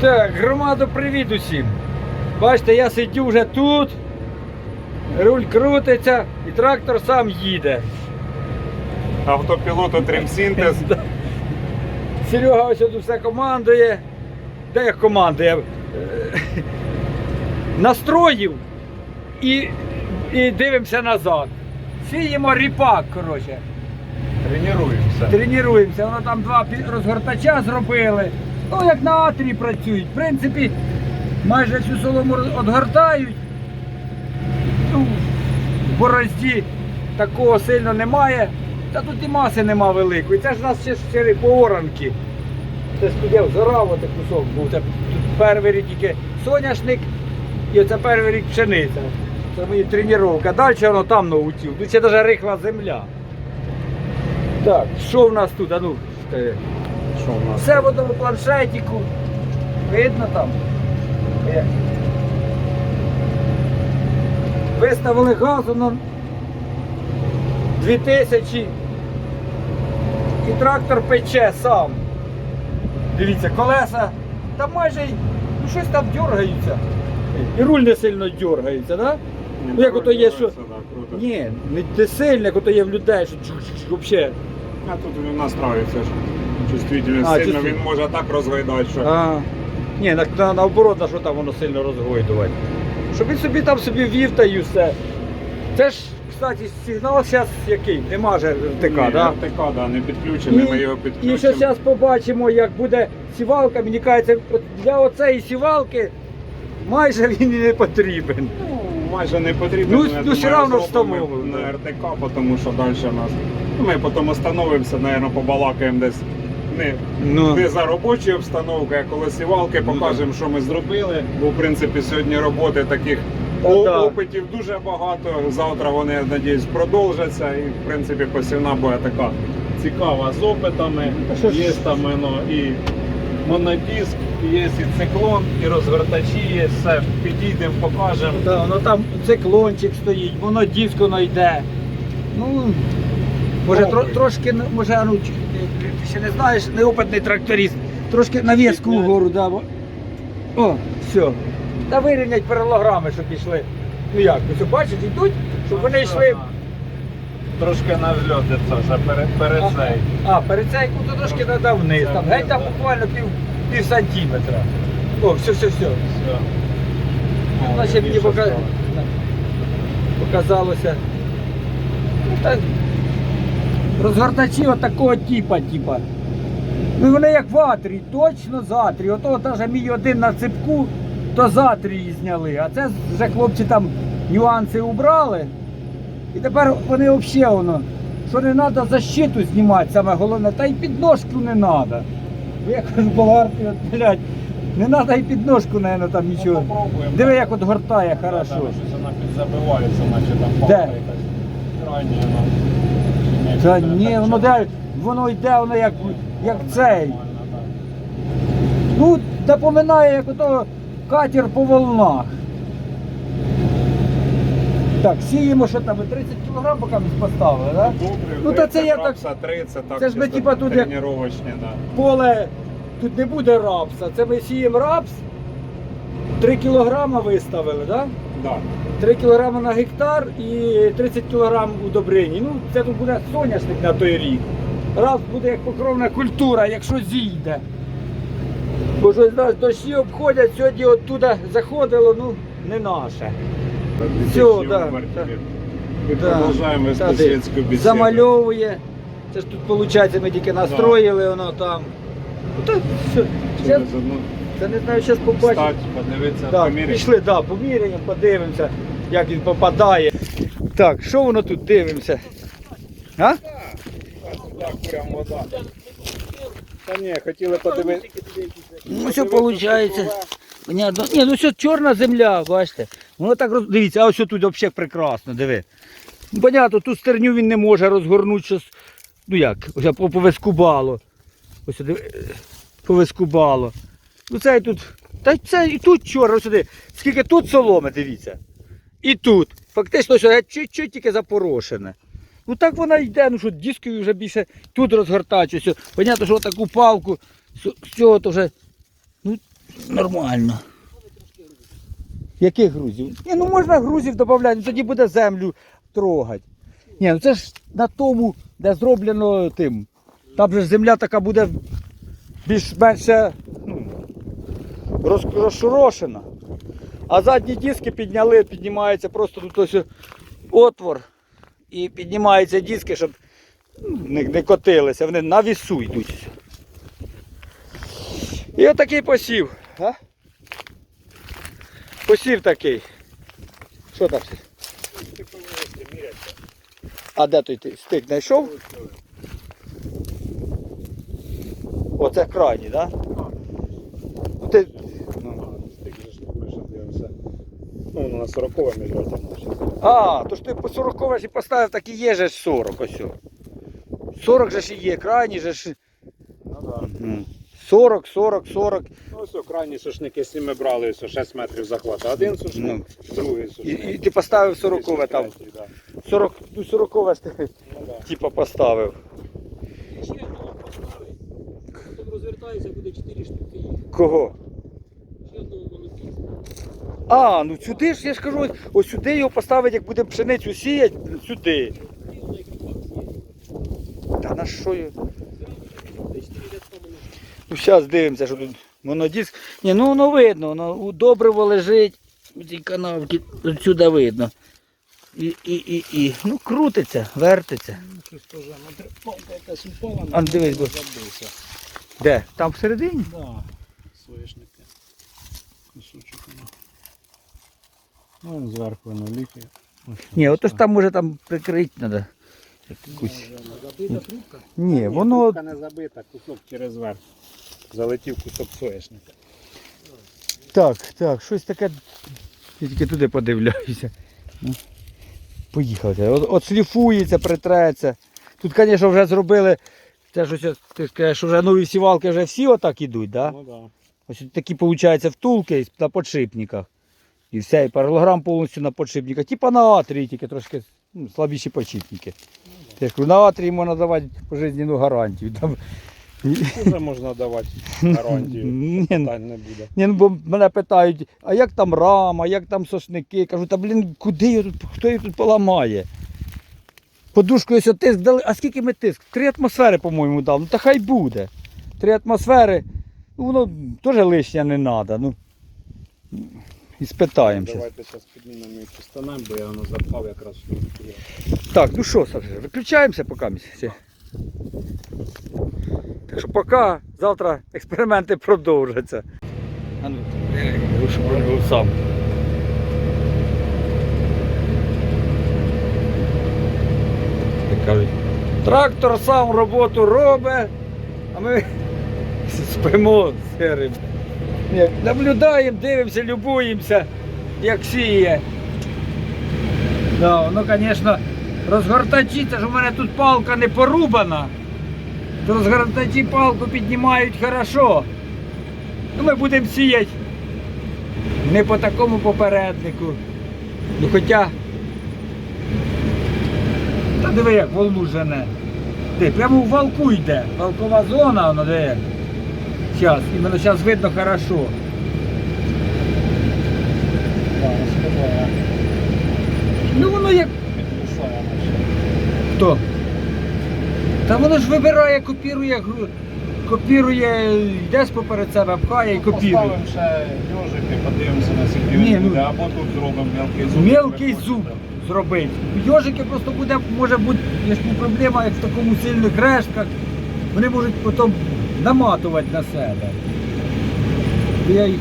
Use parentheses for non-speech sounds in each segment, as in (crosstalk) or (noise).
Так, громаду привіт усім. Бачите, я сидю вже тут, руль крутиться і трактор сам їде. Автопілот Тримсінтез. (laughs) Серега ось тут все командує. Де як командує? Е, (laughs) Настроїв і, і дивимося назад. Сіємо ріпак, коротше. Тренуємося. Тренуємося. Воно там два розгортача зробили. Ну, як на атрі працюють. В принципі, майже всю солому відгортають. Ну, борозді такого сильно немає. Та тут і маси нема великої. Це ж у нас ще, ще по. Це ж тут я зорав отак кусок був. Це тут перший рік тільки соняшник і оце перший рік пшениця. Це мої тренування. Далі воно там наутів. Тут ще навіть рихла земля. Так, що в нас тут? А ну, скажи. Що у нас? Все в одному планшетику. Видно там? Виставили газу на 2000 і трактор пече сам. Дивіться, колеса. Там майже ну, щось там дергаються. І руль не сильно дергається, так? Да? Ну, як ото є, що- Да. Ні, не, не сильно, як ото є в людей, що взагалі. А тут він настраюється ж. Чувствительно А, сильно, чувствительно. він може так розгойдати, що. А, ні, на, на, наоборот, на що там воно сильно розгойдувати. Щоб він собі там собі вів та і все. Це ж, кстати, сигнал зараз який? Нема же РТК, Ні, да? РТК, да, не підключений, ми його І, і підключимо. що зараз побачимо, як буде сівалка, мені кажеться, от для оцеї сівалки майже він і не потрібен. Ну, майже не потрібно. Ну, ну, все равно зробимо встановимо, На. РТК, тому що далі у нас. Ну, Ми потім остановимося, мабуть, побалакаємо десь. Не, Ну. не за робочою обстановкою, а коли сівалки Ну, покажемо, що ми зробили. Бо в принципі сьогодні роботи таких да. опитів дуже багато. Завтра вони, я надіюсь, продовжаться. І в принципі посівна буде така цікава з опитами. Є там ну, і монодиск, є і циклон, і розгортачі є, все підійдемо, покажемо. Да, воно там циклончик стоїть, воно диско йде. Ну, може тро, трошки, ну, може, ну, ти ти ще не знаєш, неопитний тракторист, трошки Підняти. вгору, да. бо- О, все. Та вирівнять паралограми, щоб пішли. Ну як, ось бачиш, йдуть, щоб вони йшли. Трошки на вже перед, перед А, цей. а, перед цей ну, то трошки треба вниз. Там, геть там буквально пів, пів сантиметра. О, все, все, все. Все. Значить мені пока... показалося. Ну, так, розгортачі от такого типа, типа. Ну вони як в атрі, точно з атрі. Ото навіть мій один на ципку, то з атрії зняли. А це вже хлопці там нюанси убрали. І тепер вони взагалі воно, що не треба защиту знімати, саме головне, та й підножку не треба. Я кажу, болгарки, от, блядь, не треба і підножку, мабуть, там нічого. попробуємо. Диви, як от гортає хорошо. Щось вона підзабивається, наче там палка якась. Крайня вона. Та ні, воно де, воно йде, воно як, як цей. Ну, напоминає, як ото катер по волнах. Так, сіємо, що там, 30 кг поки ми поставили, так? Да? Ну, та це я так- 30, так. це ж ми, чисто типа, тут як- да. Поле тут не буде рапса. Це ми сіємо рапс. 3 кг виставили, так? Да? Да. 3 кг на гектар і 30 кг у добрині. Ну, це тут буде соняшник на той рік. Раз буде як покровна культура, якщо зійде. Бо щось нас дощі обходять, сьогодні оттуда заходило, ну, не наше. Всё, да. Ми Да. продовжуємо вести бесіду. Замальовує. Це ж тут, виходить, ми тільки настроїли, воно там. Ну, так, все. Через одну це не знаю, зараз побачимо. стать, подивитися, Так, поміряти. пішли, да, поміряємо, подивимося, як він попадає. Так, що воно тут дивимося? А? Так, прям вода. Та ні, хотіли подивитися. Ну, все виходить. Понятно. Ні, ну все чорна земля, бачите. Воно так роз... Дивіться, а ось тут взагалі прекрасно, диви. Ну, понятно, ту стерню він не може розгорнути щось. Ну як, ось повискубало. Ось диви, е, повискубало. Ну це тут. Та це і тут чорно, сюди. Скільки тут соломи, дивіться. І тут. Фактично, що чуть-чуть тільки запорошене. Ну так вона йде, ну що дискою вже більше тут розгортають. Ось, Понятно, що таку палку з цього то вже. Ну, Нормально. Яких грузів? Ні, ну можна грузів додати, ну тоді буде землю трогати. Ні, ну це ж на тому, де зроблено тим. Там же земля така буде більш-менше ну, розшорошена. А задні диски підняли, піднімається просто тут ось отвор. І піднімаються диски, щоб ну, не, не котилися, вони на вісу йдуть. І отакий посів. А? Посів такий. Що там? А де той ти стик знайшов? Оце крайній, так? Да? Ти... Ну, воно на 40 мільйоні. А, то ж ти по 40 ж і поставив, так і є же 40 ось. о. 40 же ж і є, крайній же ж. Ну, да. 40, 40, 40. Ну, ось крайні сушники, якщо ми брали ось 6 метрів захвату. Один сушник, другий сушник. і ти поставив 40 там. Третій, да. 40, ну 40 ж ти Ну, да. типа поставив. Ще одного поставить. Потім розвертається, буде 4 штуки. Кого? А, ну сюди ж я ж кажу, ось- сюди його поставити, як будемо пшеницю сіяти, сюди. Та на що його? Де 4 рядка монокіс. Ну зараз дивимося, що тут монодиск. Ні, ну воно видно, воно у добриво лежить. У цій канавці сюди видно. І, і, і, і. Ну крутиться, вертиться. А, дивись, бо- Де? Там всередині? Да, соєшники. Кусочок воно. Ну, він зверху ліки. Ні, ото ж там може там прикрити треба. Якусь. Забита трубка. Ні, воно. Трубка не забита, кусок через верх. Залетів кусок соєшника. Так, так, щось таке. Я тільки туди подивляюся. Ну, Поїхали. От, от шліфується, притреться. Тут, звісно, вже зробили. Ж ось, ти ж кажеш, вже нові сівалки вже всі отак ідуть, да? Ну да. Ось такі, виходить, втулки на подшипниках. І все, і паралограм повністю на подшипниках. Типа на атрії, тільки трошки ну, слабіші подшипники. Я ж кажу, на атрії можна давати пожизненну гарантію. Там... Вже можна давати гарантію. (laughs) Ні, ну, Питань не буде. Ні, ну бо мене питають, а як там рама, як там сошники? Кажу, та блін, куди його тут, хто його тут поламає? Подушкою ось тиск дали. А скільки ми тиск? Три атмосфери, по-моєму, дав. Ну та хай буде. Три атмосфери. Ну воно теж лишнє не треба. Ну. І спитаємо. Давайте зараз піднімемо і постанемо, бо я воно запав якраз. Так, ну що, виключаємося поки. Чи? Так що поки, завтра експерименти продовжаться. А ну, я лише про сам. Кажуть, трактор сам роботу робить, а ми (laughs) спимо сирим. Ні, Наблюдаємо, дивимося, любуємося, як сіє. Да, ну, звісно, розгортачі, це ж у мене тут палка не порубана. То розгортачі палку піднімають хорошо. Ну, ми будемо сіяти не по такому попереднику. Ну хоча. Та диви як волну жене. Ти прямо в валку йде. Валкова зона, воно де. Зараз, іменно зараз видно хорошо. Ну воно як Хто? Та воно ж вибирає, копірує, копірує, йде поперед себе, пхає і копірує. Поставимо ще йожики, подивимося на Ні, ну- або тут зробимо мелкий зуб. Мелкий зуб зробити. Йожики просто буде, може бути, є ж проблема, як в такому сильних рештках, вони можуть потім наматувати на себе. Я їх...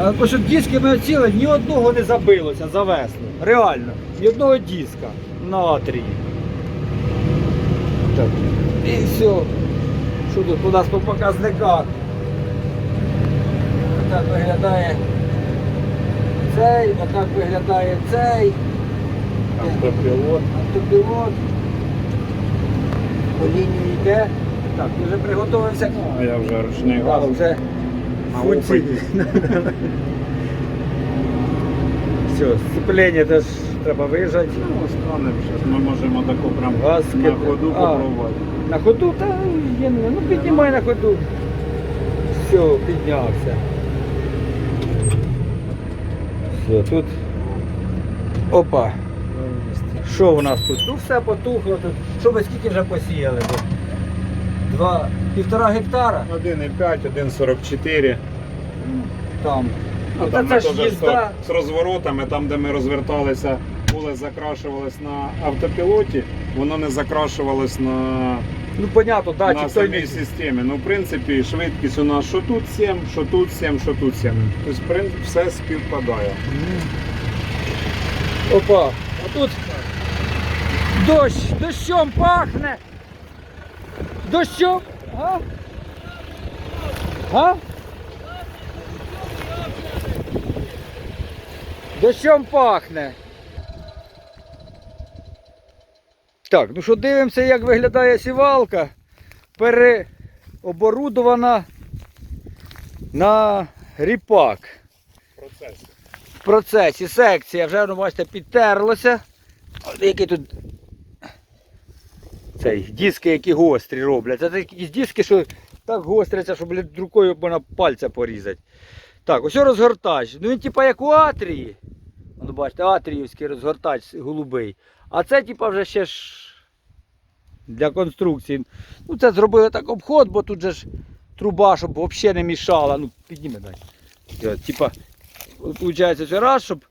А то, що диски ми оціли, ні одного не забилося, завесло. Реально. Ні одного диска на атрії. Так. І все. Що тут у нас по показниках? Так виглядає цей, отак виглядає цей. Автопілот. Автопілот. По лінії йде. Так, ти вже приготувався. А я вже ручний А, вже функції. Все, сцеплення теж треба виїжджати. Ну, станемо зараз. Ми можемо таку прям Газ на кида- ходу А. попробувати. На ходу, та я не ну піднімай на ходу. Все, піднявся. Все, тут. Опа. Що у нас тут? Ну все потухло тут. Що ви скільки вже посіяли? Бо Два, півтора гектара. 1,5, 1,44. Там. Ну, Та там це ми ж теж їзда. з, з розворотами, там де ми розверталися, поле закрашувалось на автопілоті, воно не закрашувалось на, Ну понятно, да, на той самій не... системі. Ну, в принципі, швидкість у нас що тут 7, що тут 7, що тут 7. Тобто, в принципі, все співпадає. Опа, а тут дощ, дощом пахне. Дощом. А? А? Дощом пахне. Так, ну що дивимося, як виглядає сівалка. Переоборудована на ріпак Процес. в процесі секція вже ну, бачите, підтерлося. От Які тут цей, диски, які гострі роблять. Це такі диски, що так гостряться, що блядь, рукою можна пальця порізати. Так, ось розгортач. Ну він типа як у Атрії. Ну, бачите, атріївський розгортач голубий. А це типа вже ще ж для конструкції. Ну це зробили так обход, бо тут же ж труба, щоб взагалі не мішала. Ну, підніме дай. Типа, виходить, раз, щоб.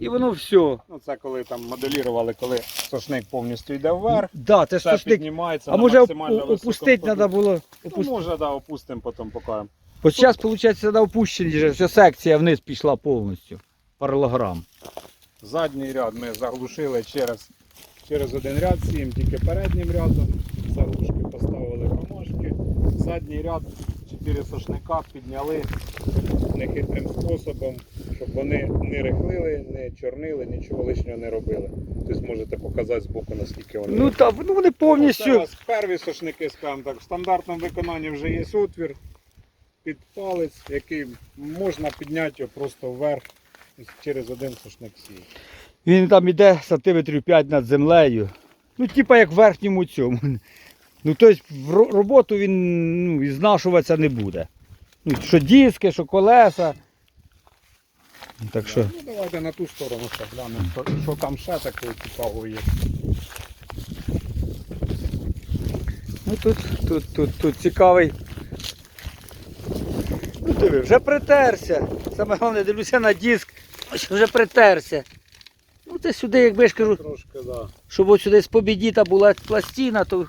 І воно все. Ну, це коли там моделірували, коли сошник повністю йде вверх, Да, це ж все сушник. піднімається А на може максимально опустити треба було. Ну, може, да, опустимо потім покажемо. От зараз, виходить, на опущенні вся секція вниз пішла повністю. Паралограм. Задній ряд ми заглушили через, через один ряд, сім тільки переднім рядом. Заглушки поставили ромашки. Задній ряд, чотири сошника підняли нехитрим способом, щоб вони не рихлили, не чорнили, нічого лишнього не робили. Тобто можете показати збоку, наскільки вони. Ну так, ну вони повністю. Зараз перві сошники, скажімо так, в стандартному виконанні вже є отвір під палець, який можна підняти його просто вверх через один сошник сіє. Він там іде сантиметрів 5 над землею. Ну, типа як в верхньому цьому. Ну, тобто в роботу він ну, знашуватися не буде. Ну, що диски, що колеса. Ну, Так що. Ну давайте на ту сторону ще глянемо, що, що там ще такого цікавого є. Ну тут, тут, тут, тут цікавий. Ну диви, вже притерся. Саме головне, дивлюся на диск, що вже притерся. Ну це сюди, якби я ж кажу, Трошки, да. щоб от сюди з побідіта була пластина, то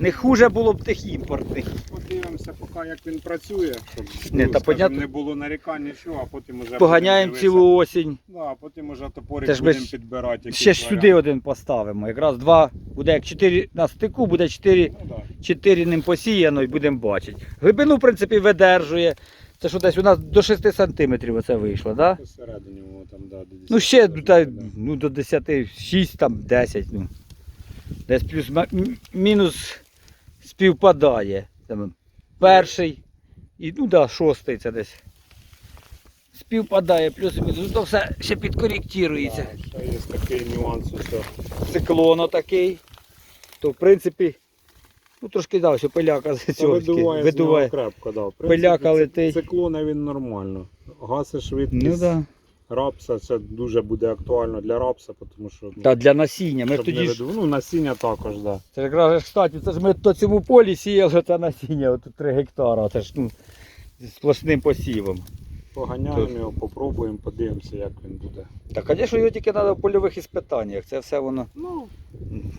не хуже було б тих імпортних. Подивимося, поки як він працює, щоб Не, ну, та понятно. не було нарікань нічого, а потім уже Поганяємо цілу осінь. Да, а потім уже топорик будемо ж- підбирати. Ще ж сюди один поставимо. Якраз два буде як чотири на стику, буде чотири, Ну, да. чотири ним посіяно і будемо бачити. Глибину, в принципі, видержує. Це що десь у нас до 6 сантиметрів оце вийшло, так? Да? Посередині воно там, да, до 10 Ну ще та, ну, до 10, 6, там 10, ну. Десь плюс мінус співпадає. Там, перший і ну да, шостий це десь. Співпадає, плюс-мінус. Ну, то все ще підкоректується. Да, ще є такий нюанс, що Циклоно такий. То в принципі, ну трошки дав, що пиляка з цього видуває, видуває. видуває. крепко, да. В принципі, Пиляка летить. Циклона він нормально. Гаси швидкість Ну да. Рапса, це дуже буде актуально для рапса, тому що ну, Та для насіння. Ми ж щоб тоді не ж, виду- ну, насіння також, да. це ж якраз, кстати, це ж ми по цьому полі сіяли це насіння, от 3 гектара, це ж ну, з сплошним посівом. Поганяємо Тут. його, попробуємо, подивимося, як він буде. Так, звісно, його тільки треба в польових іспитаннях. Це все воно Ну,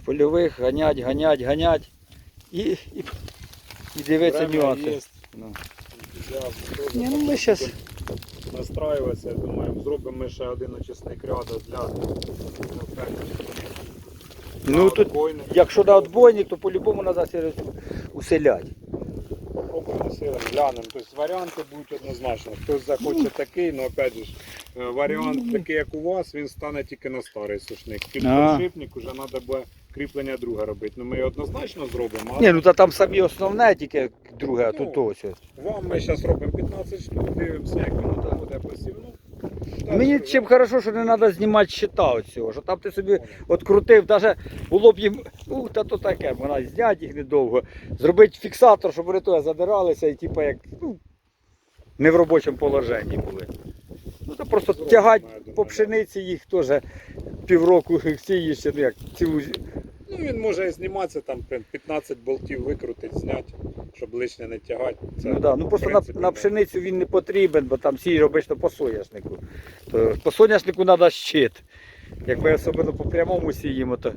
в польових ганять, ганять, ганять. І, і, і дивитися нюанси. Ну. Ні, ну ми щас- Настраюватися, я думаю, зробимо ми ще один очисник ряду для Ну, тут, якщо на отбойник, то по-любому треба все уселяти. Попробуємо силами, глянемо. Тобто варіанти будуть однозначно. Хтось захоче такий, але опять же, е, варіант такий, як у вас, він стане тільки на старий сушник. Під підшипник вже треба буде кріплення друге робити. Ну ми однозначно зробимо, Ні, ну та там самі основне, тільки друге, а тут Ну, ось. ось. вам ми зараз робимо 15 штук, дивимося, як воно там буде посівну. Мені чим хорошо, що не треба знімати щита оцього, що там ти собі відкрутив, навіть було б їм, ну та то таке, вона зняти їх недовго, зробити фіксатор, щоб вони туди задиралися і типу як ну, не в робочому положенні були. Ну то просто тягати по пшениці їх теж півроку (laughs) сієш, ну як цілу. Він може зніматися там 15 болтів викрутить, зняти, щоб лишнє не тягати. Це, Ну, да. ну просто принципі, на, на пшеницю він не потрібен, бо там сій обично по соняшнику. То по соняшнику треба щит. Як ми особливо по прямому сіємо, то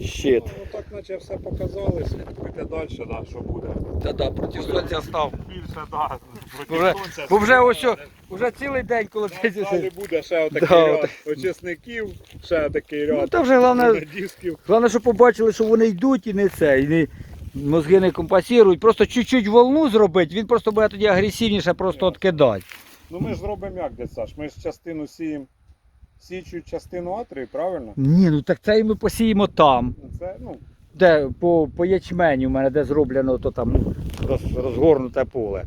щит. Ну, так наче все показали, слідкуйте далі, да, що буде. Та да, проти сонця став. Більше, да, проти Вже- сонця. бо вже ось. Уже цілий день, коли ти Далі буде ще отакий Да, ряд очисників, ще такий Ну ряд та вже головне, дисків. головне, щоб побачили, що вони йдуть і не це, і не мозги не компасірують. Просто чуть-чуть волну зробити, він просто буде тоді агресивніше просто откидати. Ну ми ж зробимо як, дядь Саш, ми ж частину сіємо, січу частину атрії, правильно? Ні, ну так це і ми посіємо там. Ну, Це, ну, Де по, по ячменю у мене де зроблено, то там ну, роз, розгорнуте поле.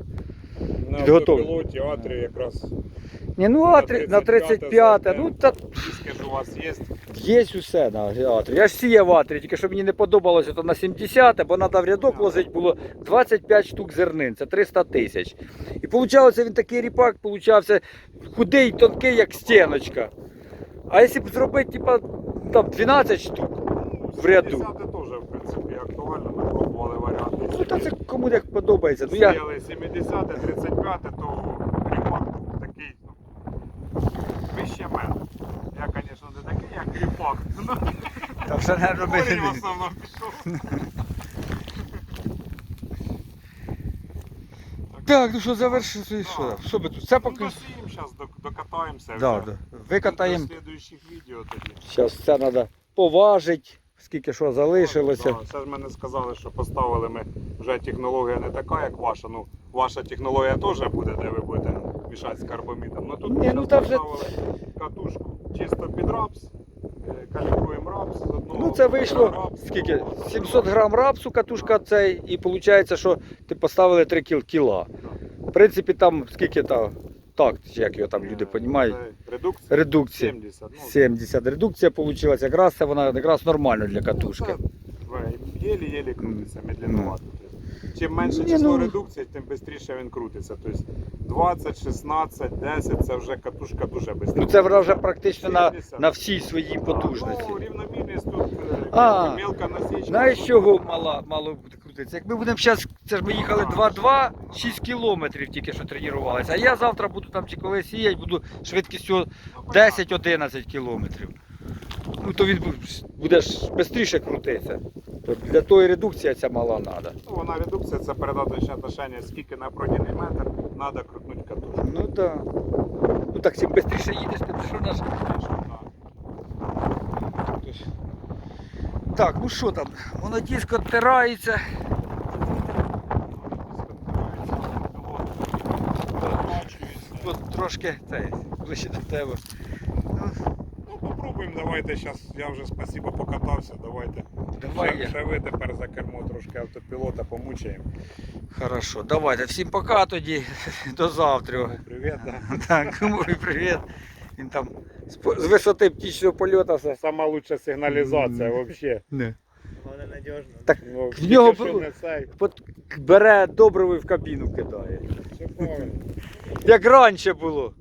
на Підготовлено. автопілоті якраз Ні, ну а три- на 35, ну та диски ж у вас є. є усе на атрі. Я ж сіяв атрі, тільки що мені не подобалося, то на 70, бо треба в рядок возити було 25 штук зернин, це 300 тисяч. І получався він такий ріпак, получався худий, тонкий, як стіночка. А якщо б зробити, типа, там 12 штук, В ряду. 70 теж, в принципі, актуально, ми пробували варіанти. ну та це кому як подобається. Ну, я... Сіяли 70 35 то ріпак такий, ну, вище мене. Я, звісно, не такий, як ріпак. Ну, Та вже не (laughs) робити. в основному пішов. (laughs) Так, ну що завершити, що? Що ми тут? Це Ну, поки. досіємо зараз, докатаємося. Да, вже. да. Викатаємо. До слідуючих відео тоді. Зараз це треба поважити, скільки що залишилося. Да, Це ж мене сказали, що поставили ми вже технологія не така, як ваша. Ну, ваша технологія теж буде, де ви будете мішати з карбамідом. Ну тут Ні, ну, та вже- катушку чисто під рапс, е, калібруємо рапс з одного. Ну це вийшло рапс, скільки? 700 грам рапсу катушка цей, і виходить, що ти поставили 3 кіл- кіла. В принципі, там скільки там, так, як його там люди розуміють. Редукція Редукція. 70. Ну, 70. Редукція вийшла. Якраз це вона якраз нормально для катушки. Ну, Єлі-єлі крутиться, медленновато. Чим менше Ні, число ну- редукції, тим швидше він крутиться. Тобто 20, 16, 10 це вже катушка дуже швидко. Ну це вже практично на, 70. на всій своїй потужності. Ну, рівномірність тут е, А, мілка насічка. Знаєш, чого мало, мало буде крутитися? Як ми будемо зараз, це ж ми їхали 2-2, 6 кілометрів тільки що тренувалися. А я завтра буду там чи коли сіяти, буду швидкістю 10-11 кілометрів. Ну то він буде ж швидше крутитися. Для тої редукції ця мала треба. Ну, вона редукція, це передаточне отношення, скільки на пройдений метр треба крутнути катушку. Ну так. Да. Ну так чим швидше їдеш, тим що наш. Так, ну що там? Воно диско оттирається. Тут трошки цей, ближче до тебе. Ну, попробуємо, давайте зараз. Я вже спасибо покатався. Давайте. давай ще, ще ви тепер за кермо трошки автопілота помучаємо. Хорошо, давайте. Всім пока тоді. (laughs) До завтра. Привіт. Да. (laughs) Так, кому привіт. Він там з висоти птічного польоту все. Сама лучша сигналізація взагалі. Не. Вона надіжна. Так Ну, В нього не бере добриво в кабіну кидає. Все правильно. Як раніше було.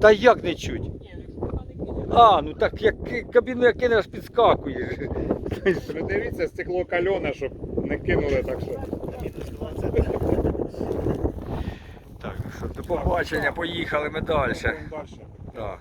Та як не чуть. А, ну так як кабіну як кинеш, підскакуєш. Ви дивіться, стекло кальоне, щоб не кинули так що. Так, ну що, до побачення, поїхали ми. Далі. Так.